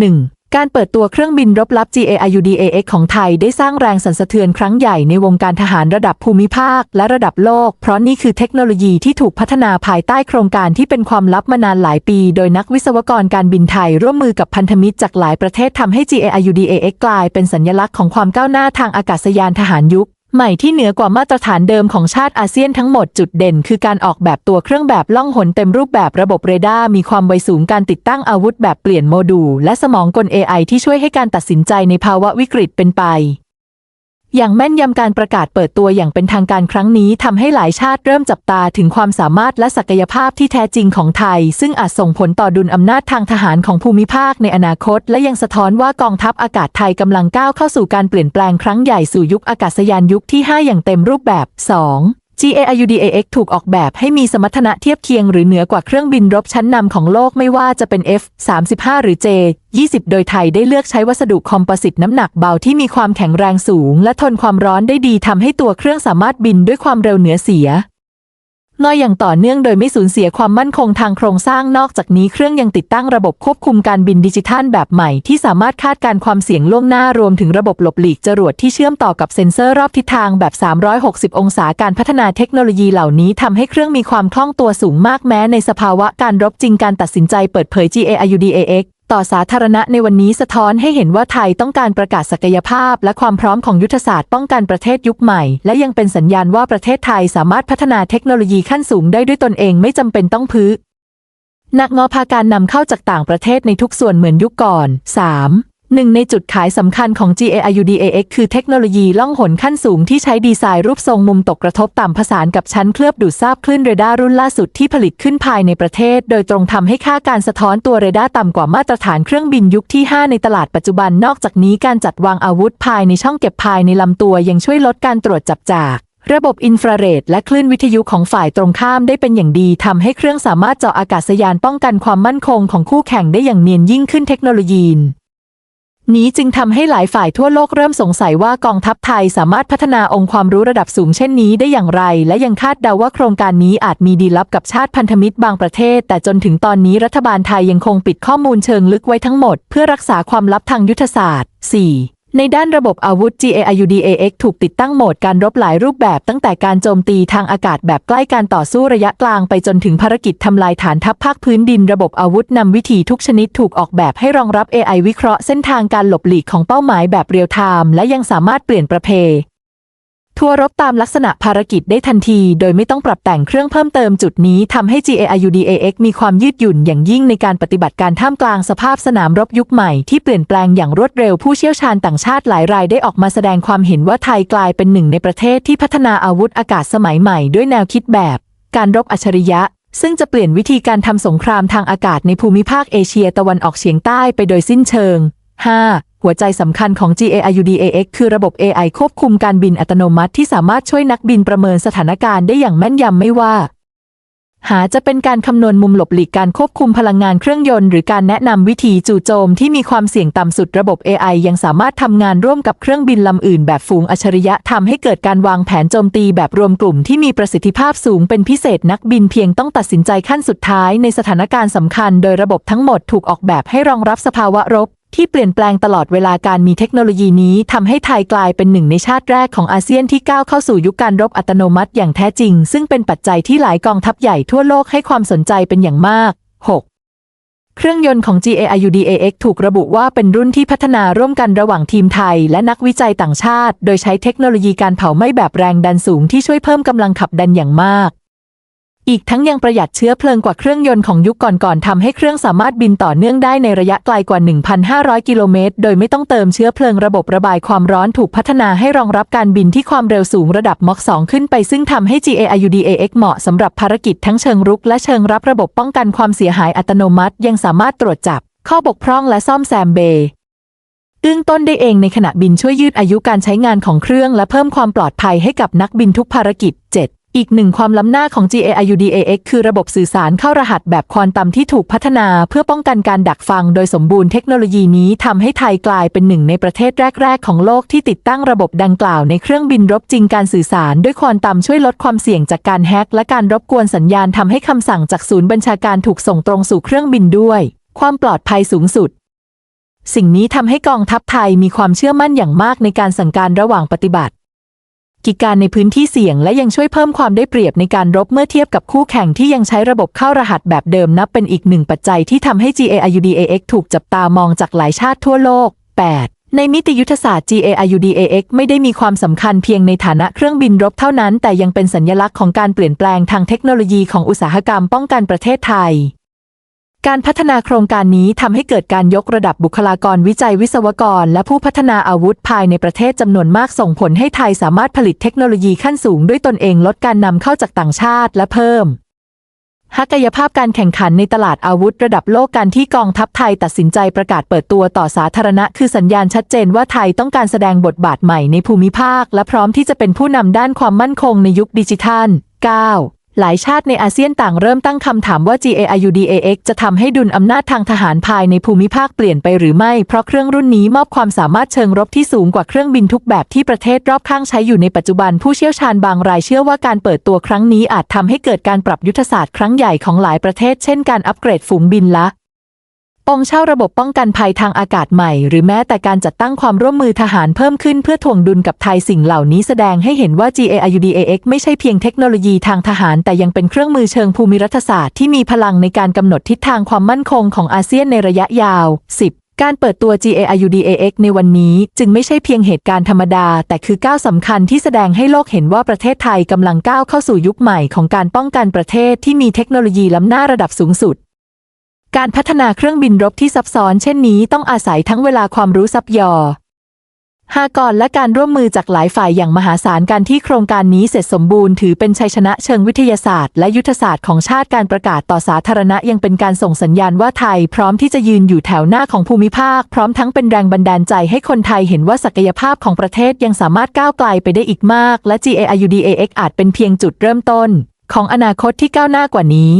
1. การเปิดตัวเครื่องบินรบลับ GAIUDAX ของไทยได้สร้างแรงสั่นสะเทือนครั้งใหญ่ในวงการทหารระดับภูมิภาคและระดับโลก เพราะนี่คือเทคโนโลยีที่ถูกพัฒนาภายใต้โครงการที่เป็นความลับมานานหลายปี โดยนักวิศวกรการบินไทยร่วมมือกับพันธมิตรจากหลายประเทศทำให้ GAIUDAX กลายเป็นสัญลักษณ์ของความก้าวหน้าทางอากาศยานทหารยุค ใหม่ที่เหนือกว่ามาตรฐานเดิมของชาติอาเซียนทั้งหมดจุดเด่นคือการออกแบบตัวเครื่องแบบล่องหนเต็มรูปแบบระบบเรดาร์มีความไวสูงการติดตั้งอาวุธแบบเปลี่ยนโมดูลและสมองกล AI ที่ช่วยให้การตัดสินใจในภาวะวิกฤตเป็นไป อย่างแม่นยำการประกาศเปิดตัวอย่างเป็นทางการครั้งนี้ทำให้หลายชาติเริ่มจับตาถึงความสามารถและศักยภาพที่แท้จริงของไทย ซึ่งอาจส่งผลต่อดุลอำนาจทางทหารของภูมิภาคในอนาคต และยังสะท้อนว่ากองทัพอากาศไทยกำลังก้าวเข้าสู่การเปลี่ยนแปลงครั้งใหญ่สู่ยุคอากาศยานยุคที่ 5 อย่างเต็มรูปแบบ 2. GAIUDAX ถูกออกแบบให้มีสมรรถนะเทียบเคียงหรือเหนือกว่าเครื่องบินรบชั้นนำของโลกไม่ว่าจะเป็น F-35 หรือ J-20 โดยไทยได้เลือกใช้วัสดุคอมโพสิตน้ำหนักเบาที่มีความแข็งแรงสูง และทนความร้อนได้ดีทำให้ตัวเครื่องสามารถบินด้วยความเร็วเหนือเสีย งอยอย่างต่อเนื่องโดยไม่สูญเสียความมั่นคงทางโครงสร้างนอกจากนี้เครื่องยังติดตั้งระบบควบคุมการบินดิจิทัลแบบใหม่ ที่สามารถคาดการความเสี่ยงล่วงหน้ารวมถึงระบบหลบหลีกจรวดที่เชื่อมต่อกับเซ็นเซอร์รอบทิศทางแบบ 360 องศาการพัฒนาเทคโนโลยีเหล่านี้ทำให้เครื่องมีความคล่องตัวสูงมากแม้ในสภาวะการรบจริงการตัดสินใจเปิดเผย GAIUDAX ต่อสาธารณะในวันนี้สะท้อนให้เห็นว่าไทยต้องการประกาศศักยภาพ และความพร้อมของยุทธศาสตร์ป้องกันประเทศยุคใหม่ และยังเป็นสัญญาณว่าประเทศไทยสามารถพัฒนาเทคโนโลยีขั้นสูงได้ด้วยตนเองไม่จำเป็นต้องพื้นักงอพาการนำเข้าจากต่างประเทศในทุกส่วนเหมือนยุคก่อน 3. หนึ่งในจุดขายสำคัญของ GAIUDAX คือเทคโนโลยีล่องหนขั้นสูงที่ใช้ดีไซน์รูปทรงมุมตกกระทบต่ำผสานกับชั้นเคลือบดูดซาบคลื่นเรดาร์รุ่นล่าสุดที่ผลิตขึ้นภายในประเทศ โดยตรงทำให้ค่าการสะท้อนตัวเรดาร์ต่ำกว่ามาตรฐานเครื่องบินยุคที่ 5 ในตลาดปัจจุบันนอกจากนี้การจัดวางอาวุธภายในช่องเก็บภายในลำตัวยังช่วยลดการตรวจจับจากระบบอินฟราเรดและคลื่นวิทยุของฝ่ายตรงข้ามได้เป็นอย่างดีทำให้เครื่องสามารถเจาะอากาศยานป้องกันความมั่นคงของคู่แข่งได้อย่างเนียนยิ่งขึ้นเทคโนโลยี นี้จึงทำให้หลายฝ่ายทั่วโลกเริ่มสงสัยว่ากองทัพไทยสามารถพัฒนาองค์ความรู้ระดับสูงเช่นนี้ได้อย่างไร และยังคาดเดาว่าโครงการนี้อาจมีดีลับกับชาติพันธมิตรบางประเทศ แต่จนถึงตอนนี้รัฐบาลไทยยังคงปิดข้อมูลเชิงลึกไว้ทั้งหมด เพื่อรักษาความลับทางยุทธศาสตร์ 4. ในด้านระบบอาวุธ GAIUDAX ถูกติดตั้งโหมดการรบหลายรูปแบบตั้งแต่การโจมตีทางอากาศแบบใกล้การต่อสู้ระยะกลางไปจนถึงภารกิจทำลายฐานทัพภาคพื้นดินระบบอาวุธนำวิธีทุกชนิดถูกออกแบบให้รองรับ AI วิเคราะห์เส้นทางการหลบหลีกของเป้าหมายแบบเรียลไทม์และยังสามารถเปลี่ยนประเพ ทัวรบตามลักษณะภารกิจได้ทันที โดยไม่ต้องปรับแต่งเครื่องเพิ่มเติมจุดนี้ทำให้ GAIUDAX มีความยืดหยุ่นอย่างยิ่งในการปฏิบัติการท่ามกลางสภาพสนามรบยุคใหม่ที่เปลี่ยนแปลงอย่างรวดเร็วผู้เชี่ยวชาญต่างชาติหลายรายได้ออกมาแสดงความเห็นว่าไทยกลายเป็นหนึ่งในประเทศที่พัฒนาอาวุธอากาศสมัยใหม่ด้วยแนวคิดแบบ การรบอัจฉริยะ ซึ่งจะเปลี่ยนวิธีการทำสงครามทางอากาศในภูมิภาคเอเชียตะวันออกเฉียงใต้ไปโดยสิ้นเชิง 5. หัวใจสำคัญของ GAIUDAX คือระบบ AI ควบคุมการบินอัตโนมัติที่สามารถช่วยนักบินประเมินสถานการณ์ได้อย่างแม่นยำไม่ว่า หาจะเป็นการคำนวณมุมหลบหลีกการควบคุมพลังงานเครื่องยนต์หรือการแนะนำวิธีจู่โจมที่มีความเสี่ยงต่ำสุดระบบ AI ยังสามารถทำงานร่วมกับเครื่องบินลำอื่นแบบฝูงอัจฉริยะทำให้เกิดการวางแผนโจมตีแบบรวมกลุ่มที่มีประสิทธิภาพสูงเป็นพิเศษนักบินเพียงต้องตัดสินใจขั้นสุดท้ายในสถานการณ์สำคัญ โดยระบบทั้งหมดถูกออกแบบให้รองรับสภาวะรบ ที่เปลี่ยนแปลงตลอดเวลาการมีเทคโนโลยีนี้ทำให้ไทยกลายเป็นหนึ่งในชาติแรกของอาเซียนที่ก้าวเข้าสู่ยุคการรบอัตโนมัติอย่างแท้จริง ซึ่งเป็นปัจจัยที่หลายกองทัพใหญ่ทั่วโลกให้ความสนใจเป็นอย่างมาก 6. เครื่องยนต์ของ GAIUDAX ถูกระบุว่าเป็นรุ่นที่พัฒนาร่วมกันระหว่างทีมไทย และนักวิจัยต่างชาติ โดยใช้เทคโนโลยีการเผาไหม้แบบแรงดันสูงที่ช่วยเพิ่มกำลังขับดันอย่างมาก อีกทั้งยังประหยัดเชื้อเพลิงกว่าเครื่องยนต์ของยุคก่อนๆทำให้เครื่องสามารถบินต่อเนื่องได้ในระยะไกลกว่า 1,500 กิโลเมตร โดยไม่ต้องเติมเชื้อเพลิงระบบระบายความร้อนถูกพัฒนาให้รองรับการบินที่ความเร็วสูงระดับมอก2ขึ้นไปซึ่งทำให้ GAIUDAX เหมาะสำหรับภารกิจทั้งเชิงรุกและเชิงรับระบบป้องกันความเสียหายอัตโนมัติ ยังสามารถตรวจจับ ข้อบกพร่องและซ่อมแซมเบย์เอื้องต้นได้เองในขณะบินช่วยยืดอายุการใช้งานของเครื่องและเพิ่มความปลอดภัยให้กับนักบินทุกภารกิจ 7 อีกหนึ่งความล้ำหน้าของ GAIUDAX คือระบบสื่อสารเข้ารหัสแบบควอนตัมที่ถูกพัฒนาเพื่อป้องกันการดักฟังโดยสมบูรณ์เทคโนโลยีนี้ทำให้ไทยกลายเป็นหนึ่งในประเทศแรก ๆ ของโลกที่ติดตั้งระบบดังกล่าวในเครื่องบินรบจริงการสื่อสารด้วยควอนตัมช่วยลดความเสี่ยงจากการแฮกและการรบกวนสัญญาณทำให้คำสั่งจากศูนย์บัญชาการถูกส่งตรงสู่เครื่องบินด้วย ความปลอดภัยสูงสุดสิ่งนี้ทำให้กองทัพไทยมีความเชื่อมั่นอย่างมากในการสั่งการระหว่างปฏิบัติ กิจการในพื้นที่เสี่ยงและยังช่วยเพิ่มความได้เปรียบในการรบเมื่อเทียบกับคู่แข่งที่ยังใช้ระบบเข้ารหัสแบบเดิมนับเป็นอีกหนึ่งปัจจัยที่ทำให้ GAIUDAX ถูกจับตามองจากหลายชาติทั่วโลก 8. ในมิติยุทธศาสตร์ GAIUDAX ไม่ได้มีความสำคัญเพียงในฐานะเครื่องบินรบเท่านั้น แต่ยังเป็นสัญลักษณ์ของการเปลี่ยนแปลงทางเทคโนโลยีของอุตสาหกรรมป้องกันประเทศไทย การพัฒนาโครงการนี้ทำให้เกิดการยกระดับบุคลากรวิจัยวิศวกร และผู้พัฒนาอาวุธภายในประเทศจำนวนมากส่งผลให้ไทยสามารถผลิตเทคโนโลยีขั้นสูงด้วยตนเองลดการนำเข้าจากต่างชาติและเพิ่มฮักกายภาพการแข่งขันในตลาดอาวุธระดับโลกการที่กองทัพไทยตัดสินใจประกาศเปิดตัวต่อสาธารณะ คือสัญญาณชัดเจนว่าไทยต้องการแสดงบทบาทใหม่ในภูมิภาค และพร้อมที่จะเป็นผู้นำด้านความมั่นคงในยุคดิจิทัล 9. หลายชาติในอาเซียนต่างเริ่มตั้งคำถามว่า GAIUDAX จะทำให้ดุลอำนาจทางทหารภายในภูมิภาคเปลี่ยนไปหรือไม่ เพราะเครื่องรุ่นนี้มอบความสามารถเชิงรบที่สูงกว่าเครื่องบินทุกแบบที่ประเทศรอบข้างใช้อยู่ในปัจจุบันผู้เชี่ยวชาญบางรายเชื่อว่าการเปิดตัวครั้งนี้อาจทำให้เกิดการปรับยุทธศาสตร์ครั้งใหญ่ของหลายประเทศเช่นการอัปเกรดฝูงบินละ องเช่าระบบป้องกันภัยทางอากาศใหม่ หรือแม้แต่การจัดตั้งความร่วมมือทหารเพิ่มขึ้นเพื่อถ่วงดุลกับไทยสิ่งเหล่านี้แสดงให้เห็นว่า GAIUDAX ไม่ใช่เพียงเทคโนโลยีทางทหาร แต่ยังเป็นเครื่องมือเชิงภูมิรัฐศาสตร์ที่มีพลังในการกำหนดทิศทางความมั่นคงของอาเซียนในระยะยาว 10. การเปิดตัว GAIUDAX ในวันนี้จึงไม่ใช่เพียงเหตุการณ์ธรรมดา แต่คือก้าวสำคัญที่แสดงให้โลกเห็นว่าประเทศไทยกำลังก้าวเข้าสู่ยุคใหม่ของการป้องกันประเทศที่มีเทคโนโลยีล้ำหน้าระดับสูงสุด การพัฒนาเครื่องบินรบที่ซับซ้อนเช่นนี้ต้องอาศัยทั้งเวลาความรู้ซับยอหากรและการร่วมมือจากหลายฝ่ายอย่างมหาศาลการที่โครงการนี้เสร็จสมบูรณ์ถือเป็นชัยชนะเชิงวิทยาศาสตร์และยุทธศาสตร์ของชาติการประกาศต่อสาธารณะยังเป็นการส่งสัญญาณว่าไทยพร้อมที่จะยืนอยู่แถวหน้าของภูมิภาค พร้อมทั้งเป็นแรงบันดาลใจให้คนไทยเห็นว่าศักยภาพของประเทศยังสามารถก้าวไกลไปได้อีกมาก และ GAIUDAX อาจเป็นเพียงจุดเริ่มต้น ของอนาคตที่ก้าวหน้ากว่านี้